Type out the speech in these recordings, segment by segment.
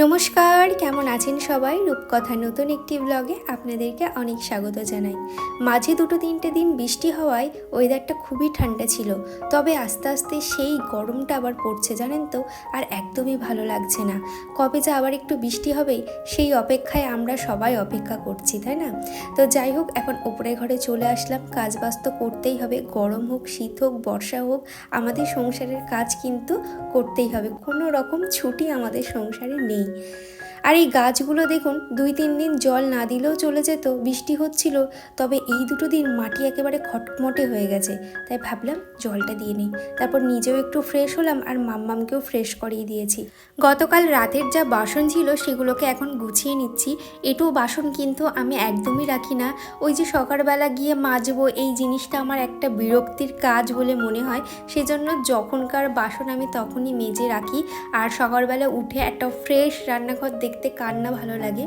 নমস্কার, কেমন আছেন সবাই? রূপকথা নতুন একটি ব্লগে আপনাদেরকে অনেক স্বাগত জানাই। মাঝে দুটো তিনটে দিন বৃষ্টি হওয়ায় ওয়েদারটা খুবই ঠান্ডা ছিল। তবে আস্তে আস্তে সেই গরমটা আবার পড়ছে, জানেন তো? আর একদমই ভালো লাগছে না। কবে যে আবার একটু বৃষ্টি হবে, সেই অপেক্ষায় আমরা সবাই অপেক্ষা করছি, তাই না? তো যাই হোক, এখন ওপরে ঘরে চলে আসলাম। কাজ বাজ তো করতেই হবে। গরম হোক, শীত হোক, বর্ষা হোক, আমাদের সংসারের কাজ কিন্তু করতেই হবে। কোনো রকম ছুটি আমাদের সংসারে নেই। 你。আর এই গাছগুলো দেখুন, দুই তিন দিন জল না দিলেও চলে যেত, বৃষ্টি হচ্ছিল, তবে এই দুটো দিন মাটি একেবারে খটমটে হয়ে গেছে, তাই ভাবলাম জলটা দিয়ে নিই। তারপর নিজেও একটু ফ্রেশ হলাম আর মাম্মামকেও ফ্রেশ করিয়ে দিয়েছি। গতকাল রাতের যা বাসন ছিল সেগুলোকে এখন গুছিয়ে নিচ্ছি। এটু বাসন কিন্তু আমি একদমই রাখি না। ওই যে সকালবেলা গিয়ে মাজবো, এই জিনিসটা আমার একটা বিরক্তির কাজ বলে মনে হয়। সেজন্য যখনকার বাসন আমি তখনই মেজে রাখি। আর সকালবেলা উঠে একটা ফ্রেশ রান্নাঘর দেখতে কার না ভালো লাগে।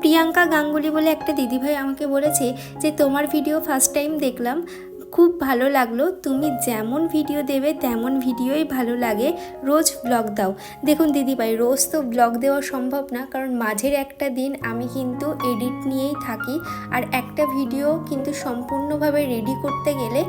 প্রিয়াঙ্কা গাঙ্গুলি বলে একটা দিদিভাই আমাকে বলেছে যে, তোমার ভিডিও ফার্স্ট টাইম দেখলাম, খুব ভালো লাগল। তুমি যেমন ভিডিও দেবে, তেমন ভিডিওই ভালো লাগে। রোজ ব্লগ দাও। দেখুন দিদিভাই, রোজ তো ব্লগ দেওয়া সম্ভব না, কারণ মাঝের একটা দিন আমি কিন্তু এডিট নিয়েই থাকি। আর একটা ভিডিও কিন্তু সম্পূর্ণভাবে রেডি করতে গেলে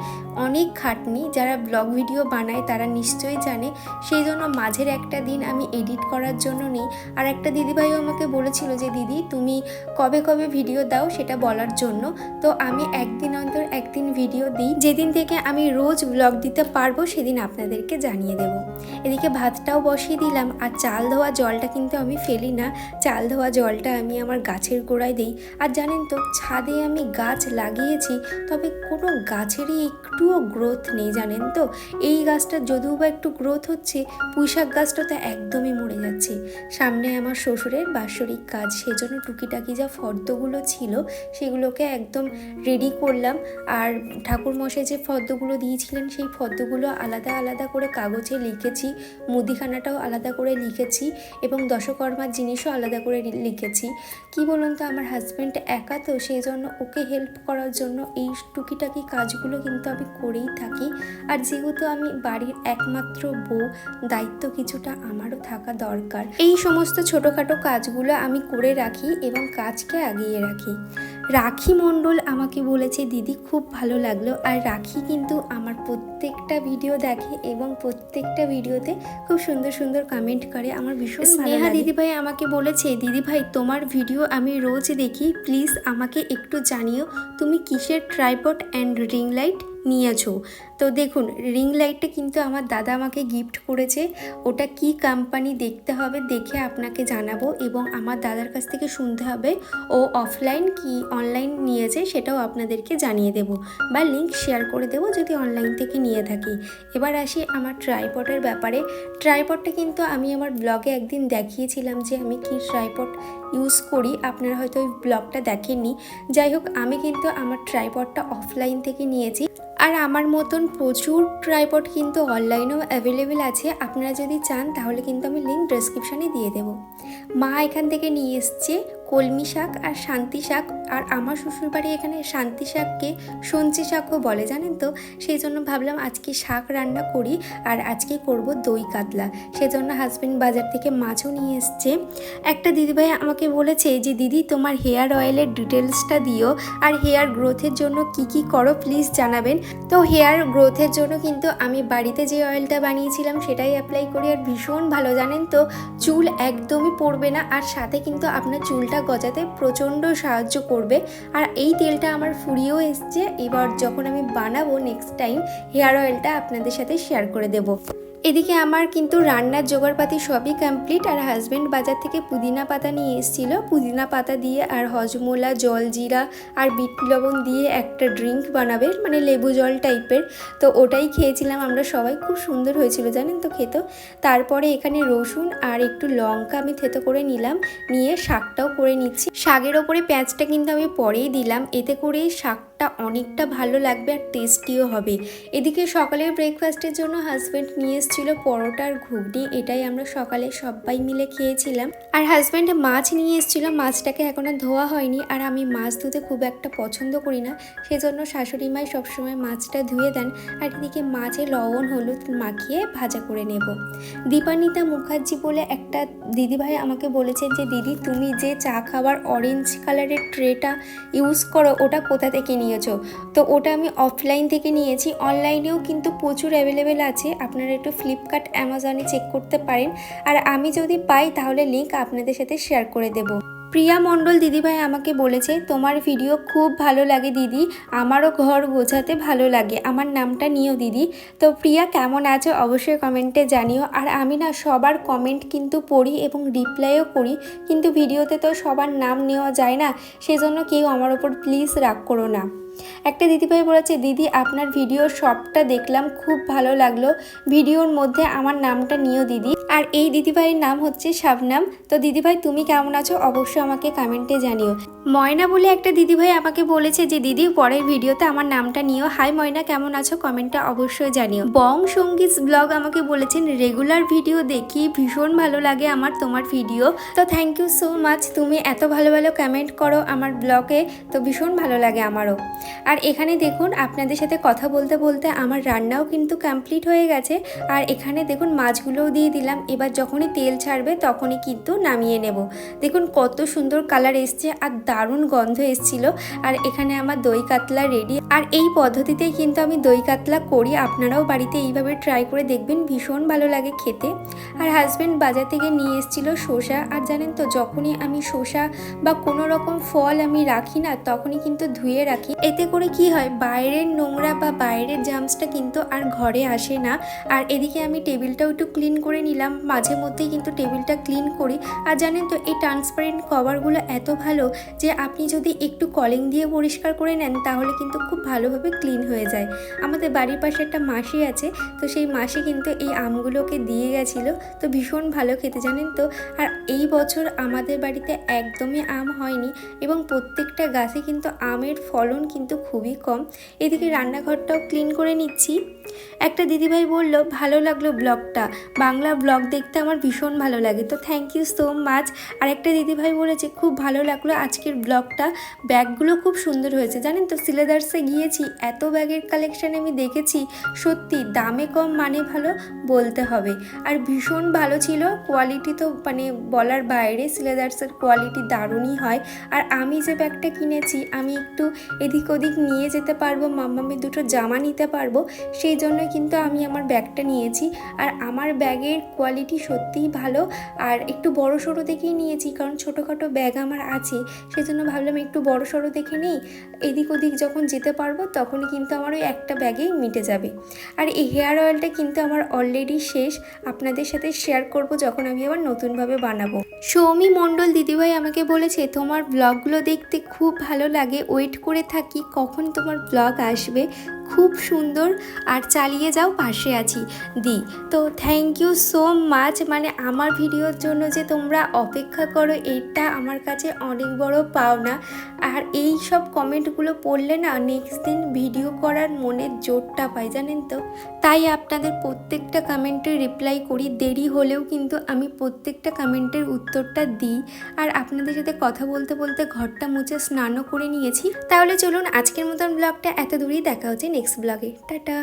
অনেক খাটনি যারা ব্লগ ভিডিও বানায় তারা নিশ্চয়ই জানে। সেই জন্য মাঝের একটা দিন আমি এডিট করার জন্য নেই। আর একটা দিদিভাইও আমাকে বলেছিল যে, দিদি, তুমি কবে কবে ভিডিও দাও সেটা বলার জন্য। তো আমি একদিন অন্তর একদিন ভিডিও দিই। যেদিন থেকে আমি রোজ ব্লগ দিতে পারব সেদিন আপনাদেরকে জানিয়ে দেব। এদিকে ভাতটাও বসিয়ে দিলাম, আর চাল ধোয়া জলটা কিন্তু আমি ফেলি না। চাল ধোয়া জলটা আমি আমার গাছের গোড়ায় দিই। আর জানেন তো, ছাদে আমি গাছ লাগিয়েছি, তবে কোনো গাছেরই একটুও গ্রোথ নেই জানেন তো। এই গাছটা যদিও বা একটু গ্রোথ হচ্ছে পুঁইশাক গাছটা তো একদমই মরে যাচ্ছে। সামনে আমার শ্বশুরের বাৎসরিক কাজ, সেজন্য টুকিটাকি যা ফর্দগুলো ছিল, সেগুলোকে একদম রেডি করলাম। আর ঠাকুর মশাই যে ফর্দগুলো দিয়েছিলেন, সেই ফর্দগুলো আলাদা আলাদা করে কাগজে লিখেছি। মুদিখানাটাও আলাদা করে লিখেছি এবং দশকর্মার জিনিসও আলাদা করে লিখেছি। কি বলুন তো, আমার হাজব্যান্ড একা তো, সেই জন্য ওকে হেল্প করার জন্য এই টুকিটাকি কাজগুলো কিন্তু আমি করেই থাকি। আর যেহেতু আমি বাড়ির একমাত্র বউ, দায়িত্ব কিছুটা আমারও থাকা দরকার। এই সমস্ত ছোটোখাটো কাজগুলো আমি করে রাখি এবং কাজকে আগিয়ে রাখি। রাখি মণ্ডল আমাকে বলেছে দিদি খুব ভালো লাগল। আর রাখি কিন্তু আমার প্রত্যেকটা ভিডিও দেখে এবং প্রত্যেকটা ভিডিওতে খুব সুন্দর সুন্দর কমেন্ট করে। আমার ভীষণ স্নেহা দিদিভাই আমাকে বলেছে দিদিভাই তোমার ভিডিও আমি রোজ দেখি। প্লিজ আমাকে একটু জানিও তুমি কিসের ট্রাইপড অ্যান্ড রিং লাইট নিয়েছো? তো দেখুন রিং লাইটটা কিন্তু আমার দাদা আমাকে গিফট করেছে। ওটা কি কোম্পানি দেখতে হবে দেখে আপনাকে জানাব এবং আমার দাদার কাছ থেকে শুনতে হবে। ও অফলাইন কি অনলাইন নিয়েছে সেটাও আপনাদেরকে জানিয়ে দেব বা লিংক শেয়ার করে দেবো যদি অনলাইন থেকে নিয়ে থাকি। এবার আসি আমার ট্রাইপডের ব্যাপারে। ট্রাইপডটা কিন্তু আমি আমার ব্লগে একদিন দেখিয়েছিলাম যে আমি কি ট্রাইপড ইউজ করি। আপনারা হয়তো ওই ব্লগটা দেখেননি। যাই হোক, আমি কিন্তু আমার ট্রাইপডটা অফলাইন থেকে নিয়েছি। আর আমার মতন প্রচুর ট্রাইপড কিন্তু অনলাইনেও অ্যাভেলেবেল আছে। আপনারা যদি চান তাহলে কিন্তু আমি লিঙ্ক ডেসক্রিপশানে দিয়ে দেবো। মা এখান থেকে নিয়ে এসছে কলমি শাক আর শান্তি শাক আর আমার শ্বশুরবাড়ি এখানে শান্তি শাককে সঞ্চি শাকও বলে, জানেন তো? সেই জন্য ভাবলাম আজকে শাক রান্না করি আর আজকে করব দই কাতলা। সেজন্য হাজব্যান্ড বাজার থেকে মাছও নিয়ে এসছে। একটা দিদিভাই আমাকে বলেছে যে, দিদি, তোমার হেয়ার অয়েলের ডিটেলসটা দিও আর হেয়ার গ্রোথের জন্য কি কি করো প্লিজ জানাবেন। তো হেয়ার গ্রোথের জন্য কিন্তু আমি বাড়িতে যে অয়েলটা বানিয়েছিলাম সেটাই অ্যাপ্লাই করি আর ভীষণ ভালো, জানেন তো? চুল একদমই পড়বে না আর সাথে কিন্তু আপনার চুলটা গজাতে প্রচণ্ড সাহায্য করবে আর এই তেলটা আমার ফুরিয়েও এসছে। এবার যখন আমি বানাবো নেক্সট টাইম হেয়ার অয়েলটা আপনাদের সাথে শেয়ার করে দেবো। এদিকে আমার কিন্তু রান্নার জোগাড়পাতি সবই কমপ্লিট আর হাজব্যান্ড বাজার থেকে পুদিনা পাতা নিয়ে এসেছিল। পুদিনা পাতা দিয়ে আর হজমোলা, জল জিরা আর বিট লবণ দিয়ে একটা ড্রিঙ্ক বানাবে মানে লেবু জল টাইপের তো ওটাই খেয়েছিলাম আমরা সবাই, খুব সুন্দর হয়েছিল জানেন তো খেতো। তারপরে এখানে রসুন আর একটু লঙ্কা আমি থেতো করে নিলাম, নিয়ে শাকটাও করে নিচ্ছি। শাকের ওপরে পেঁয়াজটা কিন্তু আমি পরেই দিলাম, এতে করে শাকটা ব্লগটা অনেকটা ভালো লাগবে আর টেস্টিও হবে। এদিকে সকালের ব্রেকফাস্টের জন্য হাজব্যান্ড নিয়ে এসেছিল পরোটার ঘুগনি, এটাই আমরা সকালে সবাই মিলে খেয়েছিলাম। আর হাজব্যান্ড মাছ নিয়ে এসেছিল, মাছটাকে এখনও ধোয়া হয়নি। আর আমি মাছ ধুতে খুব একটা পছন্দ করি না, সেজন্য শাশুড়ি মাই সবসময় মাছটা ধুয়ে দেন। আর এদিকে মাছে লবণ, হলুদ মাখিয়ে ভাজা করে নেব। দীপানিতা মুখার্জি বলে একটা দিদিভাই আমাকে বলেছেন যে, দিদি, তুমি যে চা খাবার অরেঞ্জ কালারের ট্রেটা ইউজ করো, ওটা কোথা থেকে নিয়েছো। তো ওটা আমি অফলাইন থেকে নিয়েছি। অনলাইনেও কিন্তু প্রচুর অ্যাভেলেবেল আছে। আপনারা একটু ফ্লিপকার্ট অ্যামাজনে চেক করতে পারেন। আর আমি যদি পাই, তাহলে লিঙ্ক আপনাদের সাথে শেয়ার করে দেবো। প্রিয়া মণ্ডল দিদিভাই আমাকে বলেছে, তোমার ভিডিও খুব ভালো লাগে দিদি, আমারও ঘর বোঝাতে ভালো লাগে। আমার নামটা নিও দিদি। তো প্রিয়া, কেমন আছো? অবশ্যই কমেন্টে জানিও। আর আমি না সবার কমেন্ট কিন্তু পড়ি এবং রিপ্লাইও করি, কিন্তু ভিডিওতে তো সবার নাম নেওয়া যায় না, সেজন্য কেউ আমার ওপর প্লিজ রাগ করো না। একটা দিদিভাই বলেছে, দিদি, আপনার ভিডিও সবটা দেখলাম, খুব ভালো লাগল। ভিডিওর মধ্যে আমার নামটা নিও দিদি। আর এই দিদিভাইয়ের নাম হচ্ছে শাবনাম। তো দিদিভাই তুমি কেমন আছো? অবশ্যই আমাকে কমেন্টে জানিও। ময়না বলে একটা দিদিভাই আমাকে বলেছে যে, দিদি, পরের ভিডিওতে আমার নামটা নিও। হাই ময়না, কেমন আছো? কমেন্টটা অবশ্যই জানিও। বং সংগীত ব্লগ আমাকে বলেছেন, রেগুলার ভিডিও দেখি, ভীষণ ভালো লাগে আমার, তোমার ভিডিও তো থ্যাংক ইউ সো মাচ তুমি এত ভালো ভালো কমেন্ট করো আমার ব্লগে, তো ভীষণ ভালো লাগে আমারও। আর এখানে দেখুন আপনাদের সাথে কথা বলতে বলতে আমার রান্নাও কিন্তু কমপ্লিট হয়ে গেছে। আর এখানে দেখুন মাছগুলোও দিয়ে দিলাম। এবার যখনই তেল ছাড়বে তখনই কিন্তু নামিয়ে নেব। দেখুন কত সুন্দর কালার এসছে আর দারুণ গন্ধ এসছিল। আর এখানে আমার দই কাতলা রেডি আর এই পদ্ধতিতেই কিন্তু আমি দই কাতলা করি। আপনারাও বাড়িতে এইভাবে ট্রাই করে দেখবেন। ভীষণ ভালো লাগে খেতে। আর হাজব্যান্ড বাজার থেকে নিয়ে এসেছিল শসা। আর জানেন তো, যখনই আমি শসা বা কোনো রকম ফল আমি রাখি না, তখনই কিন্তু ধুয়ে রাখি। এতে করে কি হয়? বাইরের নোংরা বা বাইরের জামসটা কিন্তু আর ঘরে আসে না। আর এদিকে আমি টেবিলটাও একটু ক্লিন করে নিলাম। মাঝে মধ্যেই কিন্তু টেবিলটা ক্লিন করি। আর জানেন তো, এই ট্রান্সপারেন্ট কভারগুলো এত ভালো যে আপনি যদি একটু কলিং দিয়ে পরিষ্কার করে নেন, তাহলে কিন্তু খুব ভালোভাবে ক্লিন হয়ে যায়। আমাদের বাড়ির পাশে একটা মাসি আছে, তো সেই মাসি কিন্তু এই আমগুলোকে দিয়ে গেছিল। তো ভীষণ ভালো খেতে, জানেন তো? আর এই বছর আমাদের বাড়িতে একদমই আম হয়নি এবং প্রত্যেকটা গাছে কিন্তু আমের ফলন কিন্তু খুবই কম। এদিকে রান্নাঘরটাও ক্লিন করে নিচ্ছি। একটা দিদিভাই বলল, ভালো লাগল ব্লগটা। বাংলা ব্লগ দেখতে আমার ভীষণ ভালো লাগে। তো থ্যাংক ইউ সো মাচ আর একটা দিদিভাই বলেছে, খুব ভালো লাগল আজকের ব্লগটা। ব্যাগগুলো খুব সুন্দর হয়েছে। জানেন তো, সিলেদার্সে গিয়েছি, এত ব্যাগের কালেকশান আমি দেখেছি। সত্যি, দামে কম মানে ভালো বলতে হবে। আর ভীষণ ভালো ছিল। কোয়ালিটি তো মানে বলার বাইরে, সিলেদার্সের কোয়ালিটি দারুণই হয়। আর আমি যে ব্যাগটা কিনেছি, আমি একটু এদিক ওদিক নিয়ে যেতে পারব মাম্মামি দুটো জামা নিতে পারব, সেই জন্য কিন্তু আমি আমার ব্যাগটা নিয়েছি। আর আমার ব্যাগের কোয়ালিটি সত্যিই ভালো। আর একটু বড় সড়ো দেখেই নিয়েছি, কারণ ছোটোখাটো ব্যাগ আমার আছে। সেই জন্য ভাবলাম একটু বড় সড়ো দেখে নেই। এদিক ওদিক যখন যেতে পারব, তখনই কিন্তু আমার ওই একটা ব্যাগেই মিটে যাবে। আর এই হেয়ার অয়েলটা কিন্তু আমার অলরেডি শেষ। আপনাদের সাথে শেয়ার করব যখন আমি আবার নতুনভাবে বানাবো। সৌমি মণ্ডল দিদিভাই আমাকে বলেছে, তোমার ব্লগগুলো দেখতে খুব ভালো লাগে। ওয়েট করে থাকি, কখন তোমার ব্লগ আসবে? খুব সুন্দর। আর চালিয়ে যাও, পাশে আছি। দি, তো থ্যাংক ইউ সো মাচ মানে আমার ভিডিওর জন্য যে তোমরা অপেক্ষা করো, এটা আমার কাছে অনেক বড় পাওনা। আর এই সব কমেন্টগুলো পড়লে না নেক্সট দিন ভিডিও করার মনের জোরটা পাই, জানেন তো? তাই আপনাদের প্রত্যেকটা কমেন্টের রিপ্লাই করি। দেরি হলেও কিন্তু আমি প্রত্যেকটা কমেন্টের উত্তরটা দিই। আর আপনাদের সাথে কথা বলতে বলতে ঘরটা মুছে স্নানও করে নিয়েছি। তাহলে চলুন, আজকের মতন ব্লগটা এত দূরেই দেখা হচ্ছে। নেক্সট ব্লগে টাটা।